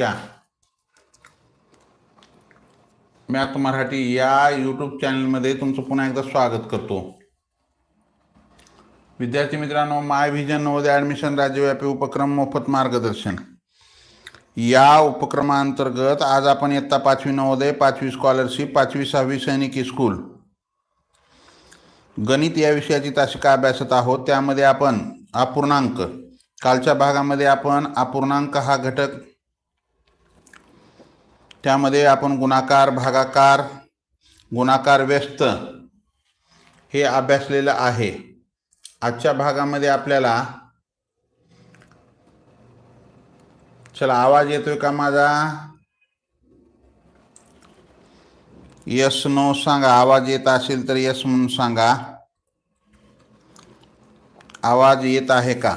त्या मॅथ मराठी या यूट्यूब चॅनलमध्ये तुमचं पुन्हा एकदा स्वागत करतो. विद्यार्थी मित्रांनो माय व्हिजन नवोदय ॲडमिशन राज्यव्यापी उपक्रम मोफत मार्गदर्शन. या उपक्रमांतर्गत आज आपण इयत्ता पाचवी नवोदय पाचवी स्कॉलरशिप पाचवी सहावी सैनिकी स्कूल गणित या विषयाची तासिका अभ्यासत आहोत. त्यामध्ये आपण अपूर्णांक कालच्या भागामध्ये आपण अपूर्णांक हा घटक त्यामध्ये आपण गुणाकार भागाकार गुणाकार व्यस्त हे अभ्यासलेलं आहे. आजच्या भागामध्ये आपल्याला चला आवाज येतोय का माझा? यस नो सांगा. आवाज येत असेल तर यस म्हणून सांगा. आवाज येत आहे का?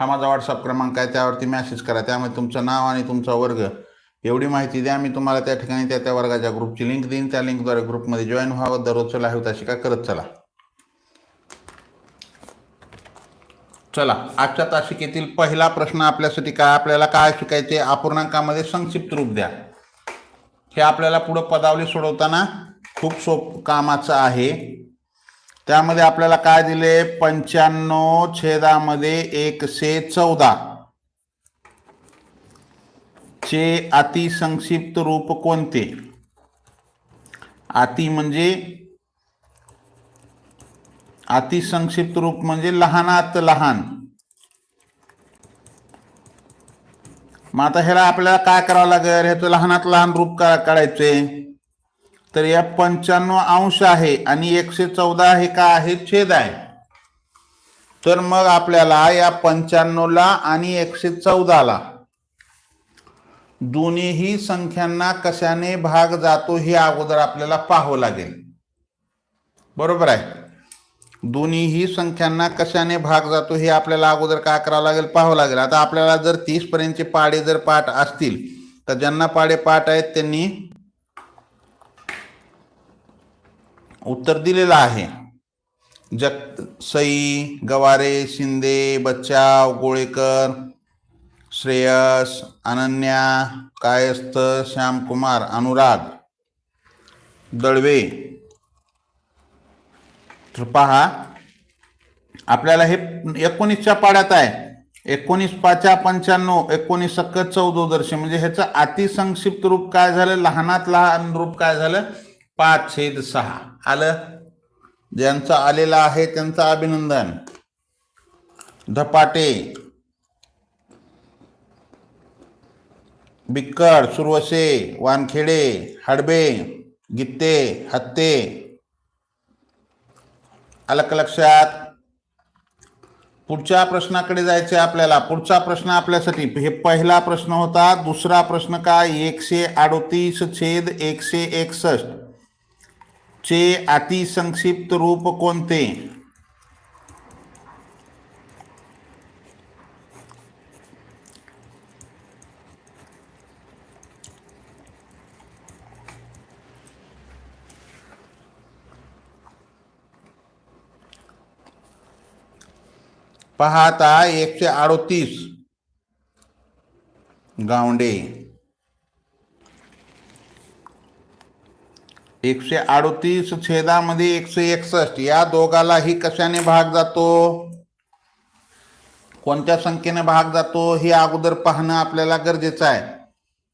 हा माझा व्हॉट्सअप क्रमांक आहे त्यावरती मॅसेज करा. त्यामध्ये तुमचं नाव आणि तुमचा वर्ग. एवढी माहिती द्या मी तुम्हाला त्या ठिकाणी त्या त्या वर्गाच्या ग्रुपची लिंक देईन. त्या लिंकद्वारे ग्रुपमध्ये जॉईन व्हावं दररोजचं लाईव्ह तासिका करत चला. चला आजच्या तासिकेतील पहिला प्रश्न आपल्यासाठी काय? आपल्याला काय शिकायचे? अपूर्णांकामध्ये संक्षिप्त रूप द्या. हे आपल्याला पुढं पदावली सोडवताना खूप सोप कामाचं आहे. त्यामध्ये आपल्याला काय दिले? पंच्याण्णव छेदामध्ये एकशे चौदा. चे अतिसंक्षिप्त रूप कोणते? अति म्हणजे अतिसंक्षिप्त रूप म्हणजे लहानात लहान. मग आता ह्याला आपल्याला काय करावं लागेल? ह्याचं लहानात लहान रूप का काढायचे? तर या पंच्याण्णव अंश आहे आणि एकशे चौदा हे का आहे? छेद आहे. तर मग आपल्याला या पंच्याण्णवला आणि एकशे चौदाला दोन्हीही संख्यांना कशाने भाग जातो हे अगोदर आपल्याला पाहावं लागेल. बरोबर आहे? दोन्हीही संख्यांना कशाने भाग जातो हे आपल्याला अगोदर काय करावं लागेल? पाहावं लागेल. आता आपल्याला जर तीस पर्यंतचे पाडे जर पाठ असतील तर ज्यांना पाडे पाठ आहेत त्यांनी उत्तर दिलेलं आहे. जग सई गवारे शिंदे बच्चाव गोळेकर श्रेयस अनन्या कायस्थ श्यामकुमार अनुराग दळवे तर पहा आपल्याला हे एकोणीसच्या पाड्यात आहे. एकोणीस पाचा पंच्याण्णव एकोणीस सक्क चौदोदर्शी म्हणजे ह्याचं अतिसंक्षिप्त रूप काय झालं? लहानात लहान रूप काय झालं? पाच छेद सहा. आलं. ज्यांचं आलेलं आहे त्यांचं अभिनंदन. धपाटे. बिक्कड सुरवसे वानखेडे हडबे गित्ते हत्ते. अलक लक्षात. पुढच्या प्रश्नाकडे जायचे आपल्याला. पुढचा प्रश्न आपल्यासाठी. हे पहिला प्रश्न होता. दुसरा प्रश्न काय? एकशे अडोतीस छेद एकशे एकसष्ट. चे अतिसंक्षिप्त रूप कोणते? पाहता एकशे अडोतीस. गावंडे. एकशे अडतीस छेदामध्ये एकशे एकसष्ट. या दोघालाही कशाने भाग जातो? कोणत्या संख्येने भाग जातो? हे अगोदर पाहणं आपल्याला गरजेचं आहे.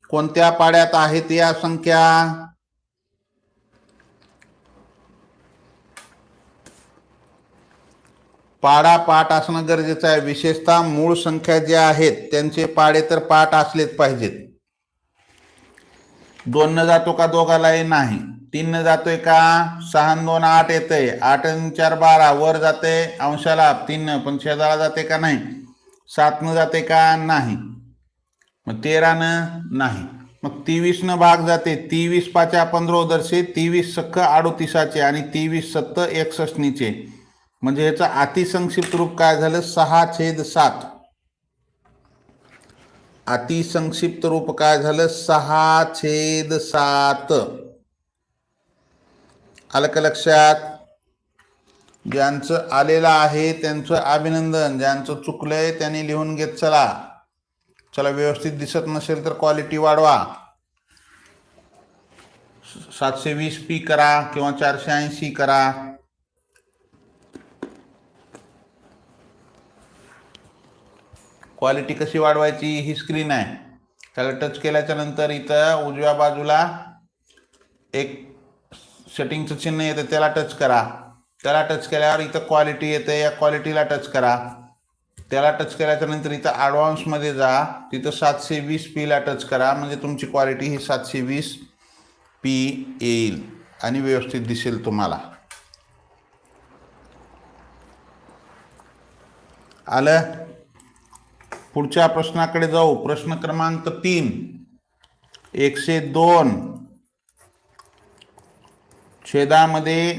कोणत्या पाड्यात आहेत या संख्या? पाडा पाठ असणं गरजेचं आहे. विशेषतः मूळ संख्या ज्या आहेत त्यांचे पाडे तर पाठ असलेच पाहिजेत. दोन न जातो का दोघालाही नाही. तीन न जातोय का? सहा दोन आठ येतंय. आठ चार बारा. वर जाते अंशाला तीन पण शेजारा जाते का नाही? सात न जाते का? नाही. मग तेरानं नाही. मग तेवीसनं भाग जाते. तेवीस पाचा पंधरोदरशे तेवीस सख्ख अडोतीसाचे आणि तेवीस सत्त एकसष्टनीचे. म्हणजे ह्याचं अतिसंक्षिप्त रूप काय झालं? सहा छेद सात. अतिसंक्षिप्त रूप काय झालं? सहा छेद सात. आलं का लक्षात? ज्यांचं आलेलं आहे त्यांचं अभिनंदन ज्यांचं चुकलंय त्यांनी लिहून घेत चला. चला व्यवस्थित दिसत नसेल तर क्वालिटी वाढवा. सातशे वीस पी करा किंवा चारशे ऐंशी करा. क्वालिटी कशी वाढवायची ही स्क्रीन आहे. त्याला टच केल्याच्यानंतर इथं उजव्या बाजूला एक सेटिंगचं चिन्ह येतं त्याला टच करा. त्याला टच केल्यावर इथं क्वालिटी येते या क्वालिटीला टच करा. त्याला टच केल्याच्यानंतर इथं ॲडव्हान्समध्ये जा. तिथं सातशे वीस पीला टच करा. म्हणजे तुमची क्वालिटी ही सातशे वीस पी येईल आणि व्यवस्थित दिसेल तुम्हाला. आलं? पुढच्या प्रश्नाकडे जाऊ. प्रश्न क्रमांक तीन. एकशे दोन. छेदामध्ये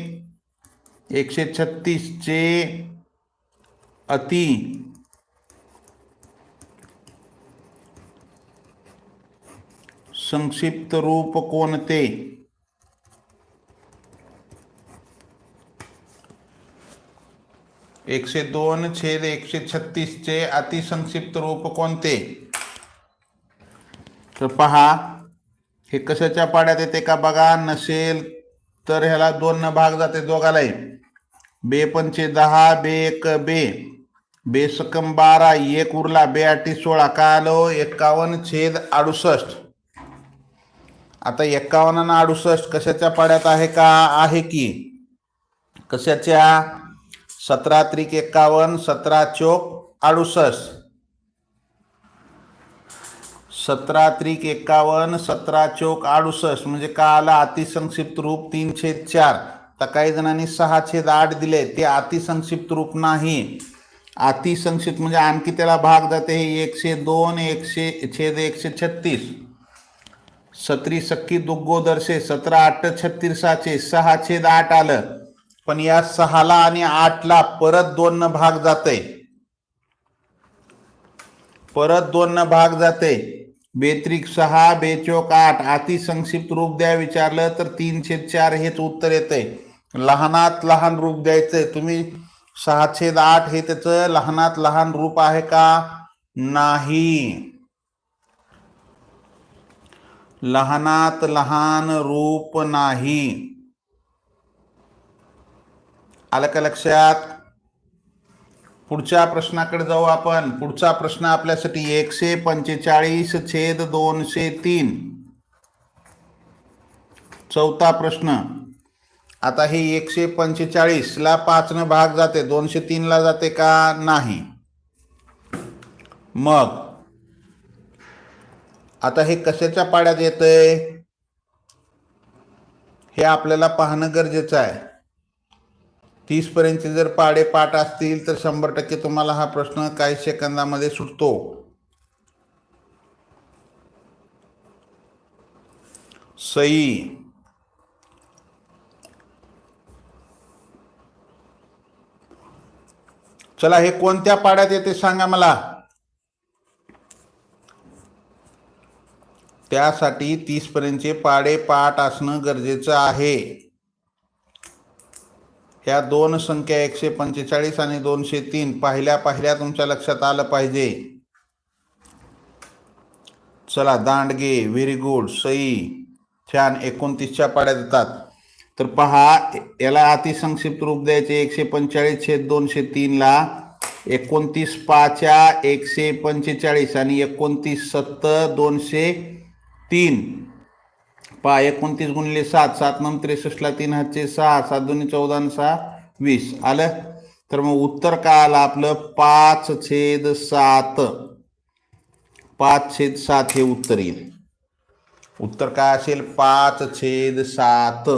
एकशे छत्तीसचे अति. संक्षिप्त रूप कोणते? एकशे दोन छेद एकशे छत्तीसचे अतिसंक्षिप्त रूप कोणते? तर पहा हे कशाच्या पाड्यात येते का बघा? नसेल तर ह्याला दोन न भाग जाते दोघालाही. बे पंचे दहा बे एक बे. बे सकम बारा एक उरला बे आठी सोळा. का आलो? एक्कावन्न छेद अडुसष्ट. आता एक्कावन्न अडुसष्ट कशाच्या पाड्यात आहे का? आहे की? कशाच्या? सतरा त्रिक एक्कावन्न सतरा चोक अडुसष्ट. सतरा त्रिक एक्कावन्न सतरा चोक अडुसष्ट म्हणजे का आला अतिसंक्षिप्त रूप तीन छेद चार. तर काही जणांनी सहा छेद आठ दिले ते अतिसंक्षिप्त रूप नाही. अतिसंक्षिप्त म्हणजे आणखी त्याला भाग जाते हे एकशे दोन एकशे छेद एकशे छत्तीस. सत्री सक्की दुग्गोदर्शे सतरा आठ छत्तीसाचे सहा छेद आठ आलं. पण या सहाला आणि आठला परत दोन न भाग जाते. परत दोन न भाग जाते. बेत्रिक सहा बेचोक आठ अति संक्षिप्त रूप द्या विचारलं तर तीन छेद चार हेच उत्तर येते. लहानात लहान रूप द्यायचंय तुम्ही सहा छेद आठ हे त्याचं लहानात लहान रूप आहे का? नाही. लहानात लहान रूप नाही. आलं का लक्षात पुढच्या प्रश्नाकडे जाऊ आपण. पुढचा प्रश्न आपल्यासाठी एकशे पंचेचाळीस छेद दोनशे तीन. चौथा प्रश्न. आता हे एकशे पंचेचाळीसला पाचनं भाग जाते. दोनशे तीनला जाते का नाही? मग आता हे कशाच्या पाड्यात येतंय? हे आपल्याला पाहणं गरजेचं आहे. तीसपर्यंतचे जर पाडेपाठ असतील तर शंभर टक्के तुम्हाला हा प्रश्न काही सेकंदामध्ये सुटतो. सई. चला हे कोणत्या पाड्यात येते सांगा मला. त्यासाठी तीसपर्यंतचे पाडे पाठ असणं गरजेचं आहे. ह्या दोन संख्या एकशे पंचेचाळीस आणि दोनशे तीन पाहिल्या पाहिल्या तुमच्या लक्षात आलं पाहिजे. चला दांडगे व्हेरी गुड सई. छान एकोणतीसच्या पाड्या देतात. तर पहा याला अतिसंक्षिप्त रूप द्यायचे एकशे पंचेचाळीस छेद दोनशे तीनला एकोणतीस पाच्या एकशे पंचेचाळीस आणि एकोणतीस सत्तर दोनशे तीन. पहा एकोणतीस गुणिले सात सात नम त्रेसष्टला तीन हातचे सहा सात दोन्ही चौदा आणि सहा वीस. आलं? तर मग उत्तर काय आलं आपलं? पाच छेद सात. पाच छेद सात हे उत्तर येईल. उत्तर काय असेल? पाच छेद सात.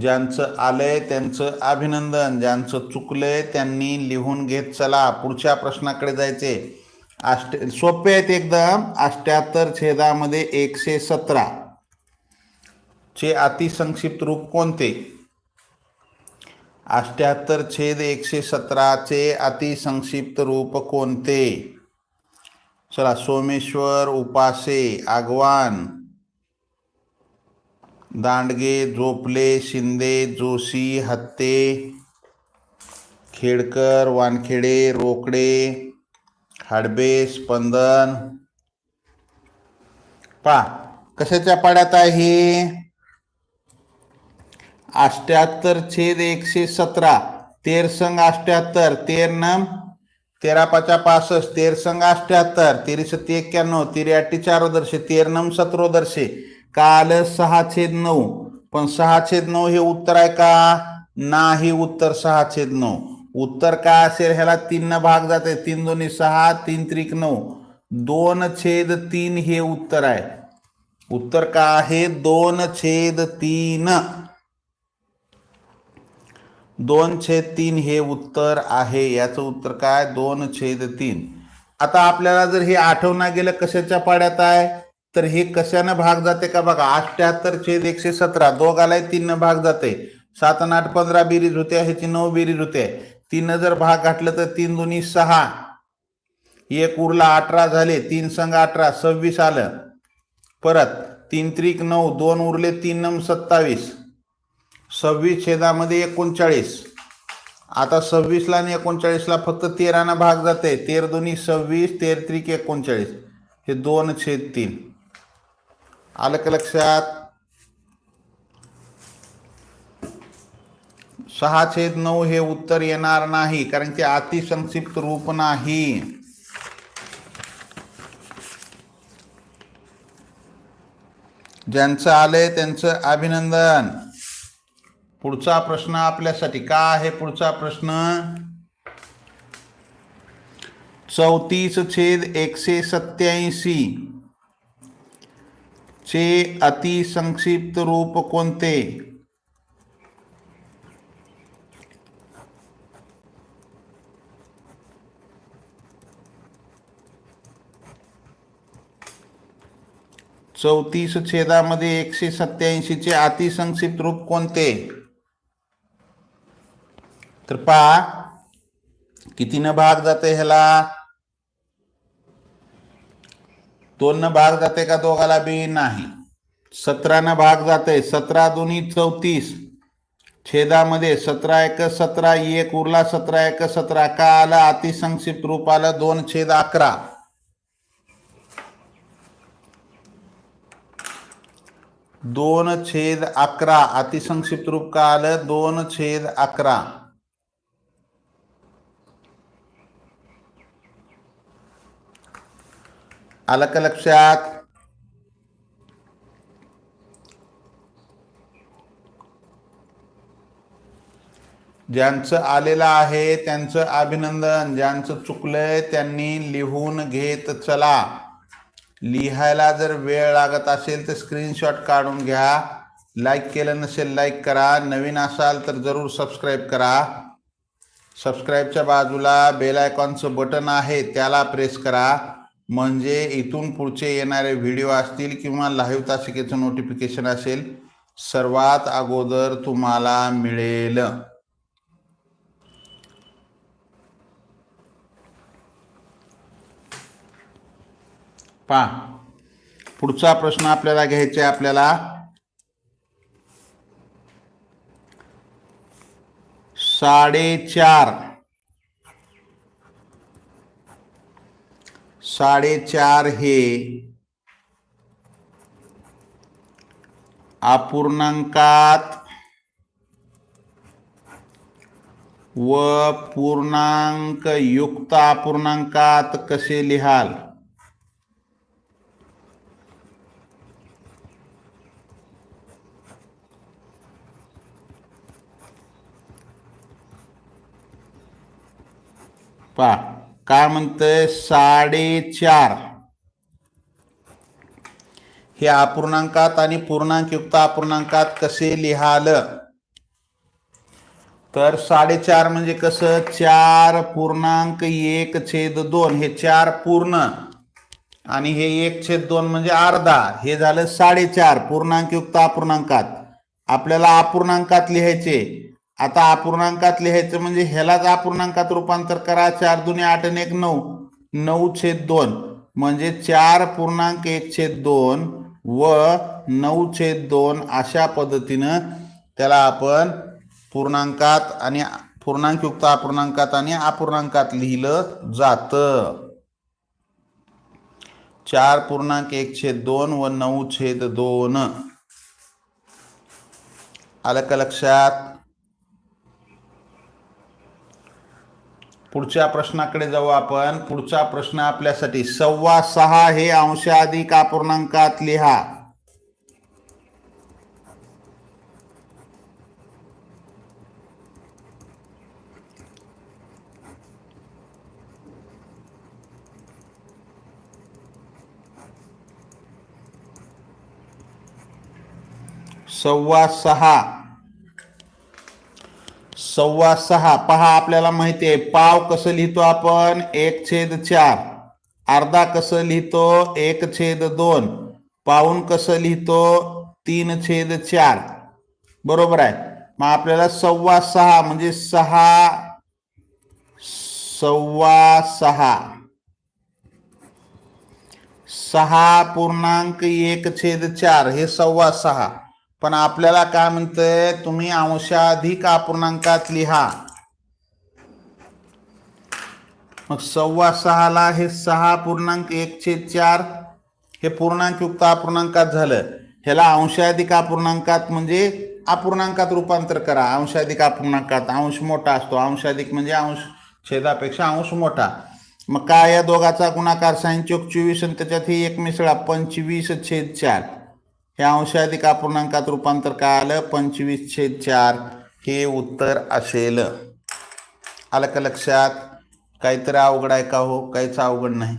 ज्यांचं आलंय त्यांचं अभिनंदन ज्यांचं चुकलंय त्यांनी लिहून घेत चला. पुढच्या प्रश्नाकडे जायचे. अष्ट सोपे आहेत एकदम. अष्ट्याहत्तर छेदामध्ये एकशे सतरा. चे अतिसंक्षिप्त रूप कोणते? अष्ट्याहत्तर छेद एकशे सतराचे अतिसंक्षिप्त रूप कोणते? चला सोमेश्वर उपासे आगवान दांडगे झोपले शिंदे जोशी हत्ते खेडकर वानखेडे रोकडे हाडबे स्पंदन पा कशाच्या पाड्यात आहे? अष्ट्याहत्तर छेद एकशे सतरा. तेर संघ अष्ट्याहत्तर. तेर नम. तेरा पाचा पासष्ट. तेर संघ अष्ट्याहत्तर. तेरी सत्ती एक्क्याण्णव. तेरी अठ्ठी चारोदर्शे तेर नम सत्रोदर्शे काल सहा छेद नऊ. पण सहा छेद नऊ हे उत्तर आहे का? नाही उत्तर सहा छेद नऊ. उत्तर काय असेल ह्याला तीन भाग जाते तीन दोन्ही सहा तीन त्रिक नऊ. दोन छेद तीन हे उत्तर आहे. उत्तर काय आहे? दोन छेद तीन. दोन छेद तीन हे उत्तर आहे. याचं उत्तर काय? दोन छेद तीन. आता आपल्याला जर हे आठवणा गेलं कशाच्या पाड्यात आहे तर हे कशानं भाग जाते का बघा? अठ्याहत्तर छेद एकशे सतरा. दोघालाही तीन भाग जाते. सात आणि आठ पंधरा बिरीज होते ह्याची नऊ बेरीज होते तीन जर भाग घातलं तर तीन दोन्ही सहा. एक उरला अठरा झाले तीन संघ अठरा सव्वीस आलं. परत तीन त्रिक नऊ दोन उरले तीन नम सत्तावीस. सव्वीस छेदामध्ये एकोणचाळीस. आता सव्वीसला आणि एकोणचाळीसला फक्त तेरानं भाग जाते. तेर दोन्ही सव्वीस तेर त्रिक एकोणचाळीस. हे दोन छेद तीन. आलं का लक्षात? सहा छेद नऊ हे उत्तर येणार नाही कारण ते अतिसंक्षिप्त रूप नाही. ज्यांचं आलंय त्यांचं अभिनंदन. पुढचा प्रश्न आपल्यासाठी का आहे पुढचा प्रश्न? चौतीस छेद एकशे सत्याऐंशी चे अतिसंक्षिप्त रूप कोणते? चौतीस छेदामध्ये एकशे सत्याऐंशी चे अतिसंक्षिप्त रूप कोणते? तर पहा भाग जाते ह्याला? दोन न भाग जाते का दोघाला? बी नाही. सतरानं भाग जाते. सतरा दोन्ही चौतीस. छेदामध्ये सतरा एक सतरा एक, उरला सतरा एक, सतरा. का आलं अतिसंक्षिप्त रूप आलं दोन छेद अकरा. दोन छेद अकरा अतिसंक्षिप्त रूप का आलं? दोन छेद अकरा. आलं का लक्षात? ज्यांचं आलेलं आहे त्यांचं अभिनंदन ज्यांचं चुकलंय त्यांनी लिहून घेत चला. लिहायला जर वेळ लागत असेल तर स्क्रीनशॉट काढून घ्या. लाईक केलं नसेल लाईक करा. नवीन असाल तर जरूर सबस्क्राईब करा. सबस्क्राईबच्या बाजूला बेल आयकॉनचं बटन आहे त्याला प्रेस करा. म्हणजे इथून पुढचे येणारे व्हिडिओ असतील किंवा लाईव्ह तासिकेचं नोटिफिकेशन असेल सर्वात अगोदर तुम्हाला मिळेल. पहा. पुढचा प्रश्न आपल्याला घ्यायचा आहे आपल्याला. साडेचार. साडेचार हे अपूर्णांकात व पूर्णांक युक्त अपूर्णांकात कसे लिहाल? पा काय म्हणतंय? साडेचार. हे अपूर्णांकात आणि पूर्णांकयुक्त अपूर्णांकात कसे लिहालं? तर साडेचार म्हणजे कसं? चार पूर्णांक एक छेद दोन हे चार पूर्ण. आणि हे एक छेद दोन म्हणजे अर्धा. हे झालं साडेचार पूर्णांक युक्त अपूर्णांकात. आपल्याला अपूर्णांकात लिहायचे. आता अपूर्णांकात लिहायचं म्हणजे ह्यालाच अपूर्णांकात रूपांतर करा. चार दुने आठ आणि एक नऊ. नऊ छेद दोन. म्हणजे चार पूर्णांक एक छेद दोन व नऊ छेद दोन अशा पद्धतीनं त्याला आपण पूर्णांकात आणि पूर्णांकयुक्त अपूर्णांकात आणि अपूर्णांकात लिहिलं जातं. चार पूर्णांक एक छेद दोन व नऊ छेद दोन. आलं का लक्षात? पुढच्या प्रश्नाकडे जाऊ आपण. पुढचा प्रश्न आपल्यासाठी. सव्वा सहा हे अंशाधिक अपूर्णांकात लिहा. सव्वा सहा. सव्वा सहा. पहा आपल्याला माहिती आहे पाव कसं लिहितो आपण? एक छेद चार. अर्धा कसं लिहितो? एक छेद दोन. पाऊन कसं लिहितो? तीन छेद चार. बरोबर आहे. मग आपल्याला सव्वा सहा म्हणजे सहा सव्वा सहा. सहा पूर्णांक एक छेद चार हे सव्वा सहा. पण आपल्याला काय म्हणतंय तुम्ही अंशाधिक अपूर्णांकात लिहा. मग सव्वा सहाला हे सहा पूर्णांक एक छेद चार हे पूर्णांक युक्त अपूर्णांकात झालं. ह्याला अंशाधिक अपूर्णांकात म्हणजे अपूर्णांकात रूपांतर करा. अंशाधिक अपूर्णांकात अंश मोठा असतो. अंशाधिक म्हणजे अंश छेदापेक्षा अंश मोठा. मग काय या दोघाचा गुणाकार? साईन चोवीस आणि त्याच्यात ही एक मिसळा. पंचवीस छेद चार. हे अंशाधिक अपूर्णांकात रूपांतर काय आलं पंचवीस छेद चार हे उत्तर असेल. आलं का लक्षात? काहीतरी अवघड आहे का हो? काहीच अवघड नाही.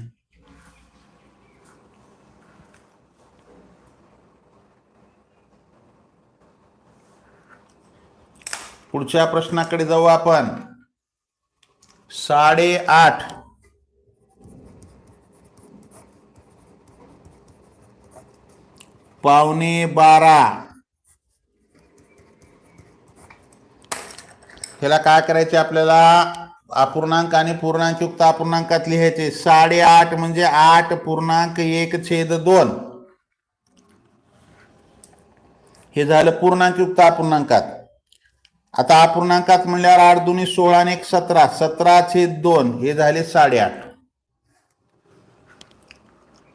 पुढच्या प्रश्नाकडे जाऊ आपण. साडेआठ पावणे बारा. ह्याला काय करायचे आपल्याला? अपूर्णांक आणि पूर्णांकयुक्त अपूर्णांकात लिहायचे साडेआठ म्हणजे आठ पूर्णांक एक छेद दोन. हे झालं पूर्णांकयुक्त अपूर्णांकात. आता अपूर्णांकात म्हणल्यावर आठ दोन्ही सोळा आणि एक सतरा. सतरा छेद दोन हे झाले साडेआठ.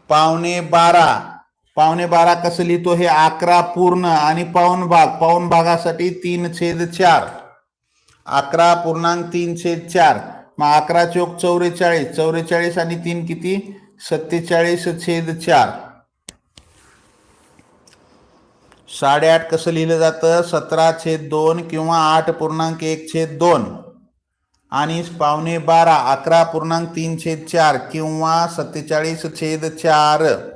पावणे बारा. पावणे बारा कसं लिहितो हे अकरा पूर्ण आणि पाऊन भाग पाऊन भागासाठी तीन छेद चार. अकरा पूर्णांक तीन छेद चार. मग अकरा चौक चौवेचाळीस चौवेचाळीस आणि तीन किती? सत्तेचाळीस छेद चार. साडेआठ कसं लिहिलं जातं? सतरा छेद दोन किंवा आठ पूर्णांक एक छेद दोन. आणि पावणे बारा अकरा पूर्णांक तीन छेद चार किंवा सत्तेचाळीस छेद चार.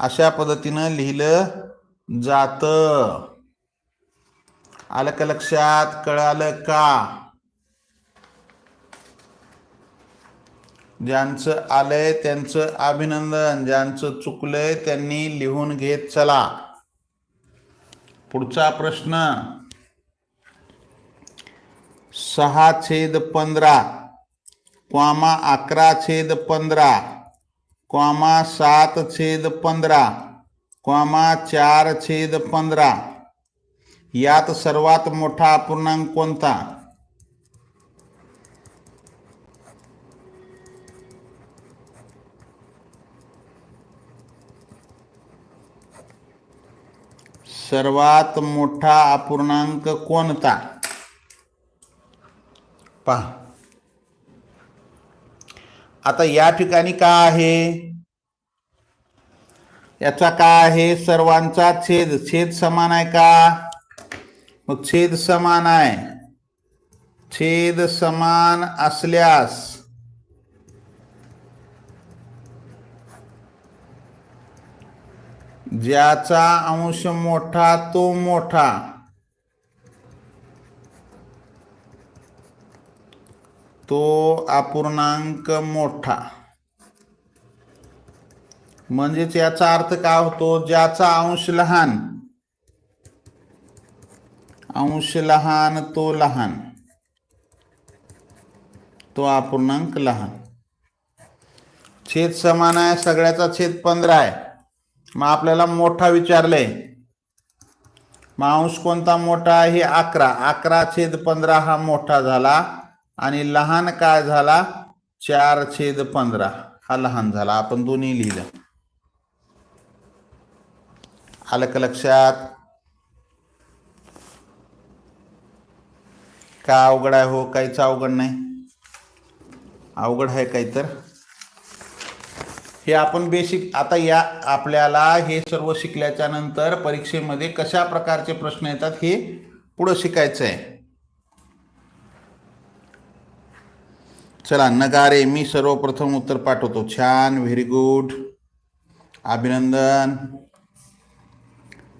अशा पद्धतीनं लिहिलं जातं. आलं का लक्षात? कळालं का? ज्यांचं आलंय त्यांचं अभिनंदन ज्यांचं चुकलंय त्यांनी लिहून घेत चला. पुढचा प्रश्न. सहा छेद पंधरा क्वामा अकरा छेद पंधरा. क्वामा सात छेद पंधरा क्वामा चार छेद पंधरा. यात सर्वात मोठा अपूर्णांक कोणता? सर्वात मोठा अपूर्णांक कोणता? पहा. आता या ठिकाणी का आहे? याचा का आहे? सर्वांचा छेद छेद समान आहे का? मग छेद समान आहे. छेद समान असल्यास ज्याचा अंश मोठा तो मोठा. तो अपूर्णांक मोठा. म्हणजेच याचा अर्थ काय होतो? ज्याचा अंश लहान. अंश लहान तो लहान. तो अपूर्णांक लहान. छेद समान आहे सगळ्याचा छेद पंधरा आहे. मग आपल्याला मोठा विचारलंय. मग अंश कोणता मोठा आहे? अकरा. अकरा छेद पंधरा हा मोठा झाला आणि लहान काय झाला? चार छेद पंधरा. हा लहान झाला. आपण दोन्ही लिहिलं. आलं का लक्षात? का अवघड आहे हो? काहीच अवघड नाही. अवघड आहे काही तर हे आपण बेसिक आता या आपल्याला हे सर्व शिकल्याच्या नंतर परीक्षेमध्ये कशा प्रकारचे प्रश्न येतात हे पुढं शिकायचं आहे. चला नगारे मी सर्वप्रथम उत्तर पाठवतो. छान व्हेरी गुड अभिनंदन.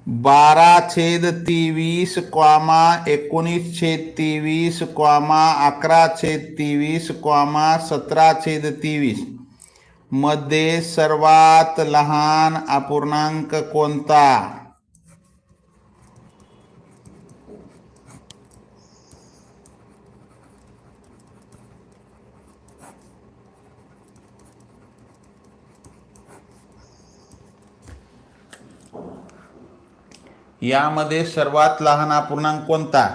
बारा छेद तेवीस क्वामा एकोणीस छेद तेवीस क्वामा अकरा छेद तेवीस क्वामा सतरा छेद तेवीस. मध्ये सर्वात लहान अपूर्णांक कोणता? यामध्ये सर्वात लहान अपूर्णांक कोणता?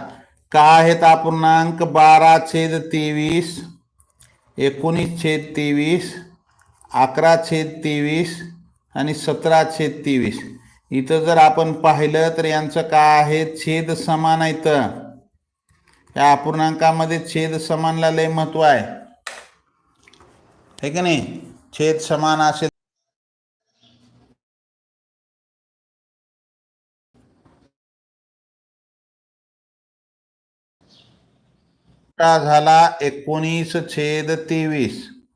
का आहेत अपूर्णांक? बारा छेद तेवीस एकोणीस छेद तेवीस अकरा छेद तेवीस आणि सतरा छेद तेवीस. इथं जर आपण पाहिलं तर यांचं काय आहे? छेद समान आहेत या अपूर्णांकामध्ये छेद समानला लय महत्त्व आहे. हे का नाही? छेद समान असेल झाला एकोणीस छेद तेवीस.